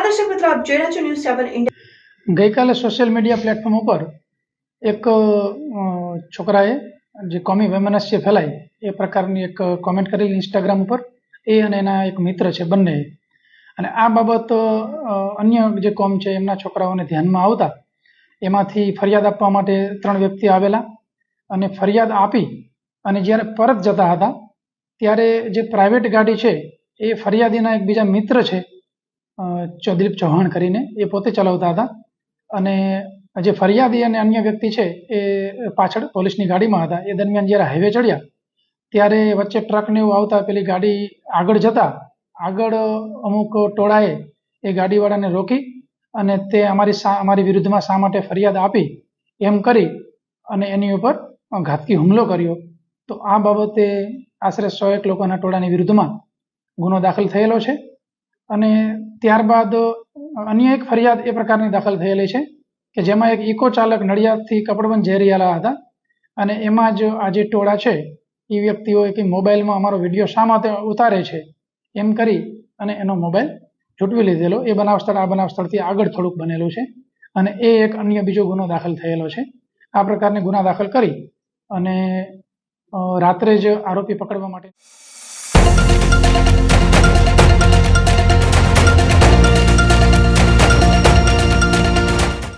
આપ જોઈ રહ્યા છો ન્યૂઝ સેવન ઇન્ડિયા ગઈકાલે સોશિયલ મીડિયા પ્લેટફોર્મ ઉપર એક છોકરાએ જે કોમી વેમનસ્ય ફેલાય, એ પ્રકારની એક કોમેન્ટ કરેલી ઇન્સ્ટાગ્રામ ઉપર. એ અને એના એક મિત્ર છે બંને અને આ બાબત અન્ય જે કોમ છે, એમના છોકરાઓને ધ્યાનમાં આવતા, એમાંથી ફરિયાદ આપવા માટે ત્રણ વ્યક્તિ આવેલા અને ફરિયાદ આપી અને જ્યારે પરત જતા હતા, ત્યારે જે પ્રાઇવેટ ગાડી છે, એ ફરિયાદીના એક બીજા મિત્ર છે અ, ચ- દિલીપ ચૌહાણ કરીને એ પોતે ચલાવતા હતા. અને જે ફરિયાદી અને અન્ય વ્યક્તિ છે એ પાછળ પોલીસની ગાડીમાં હતા. એ દરમિયાન જ્યારે હાઈવે ચડ્યા ત્યારે વચ્ચે ટ્રકને એવું આવતા પેલી ગાડી આગળ જતા આગળ અમુક ટોળાએ એ ગાડીવાળાને રોકી અને તે અમારી સા અમારી વિરુદ્ધમાં શા માટે ફરિયાદ આપી એમ કરી અને એની ઉપર ઘાતકી હુમલો કર્યો. તો આ બાબતે આશરે સો એક લોકોના ટોળાની વિરુદ્ધમાં ગુનો દાખલ થયેલો છે. અને ત્યારબાદ અન્ય એક ફરિયાદ એ પ્રકારની દાખલ થયેલી છે કે જેમાં એક ઇકો ચાલક નડિયાદથી કપડવંજ જઈ રહ્યા હતા અને એમાં જ આ જે ટોળા છે, એ વ્યક્તિઓએ કે મોબાઈલમાં અમારો વીડિયો શા માટે ઉતારે છે, એમ કરી અને એનો મોબાઈલ છૂટવી લીધેલો. એ બનાવ સ્થળ, આ બનાવ સ્થળથી આગળ થોડુંક બનેલું છે અને એ એક અન્ય બીજો ગુનો દાખલ થયેલો છે. આ પ્રકારની ગુના દાખલ કરી અને રાત્રે જ આરોપી પકડવા માટે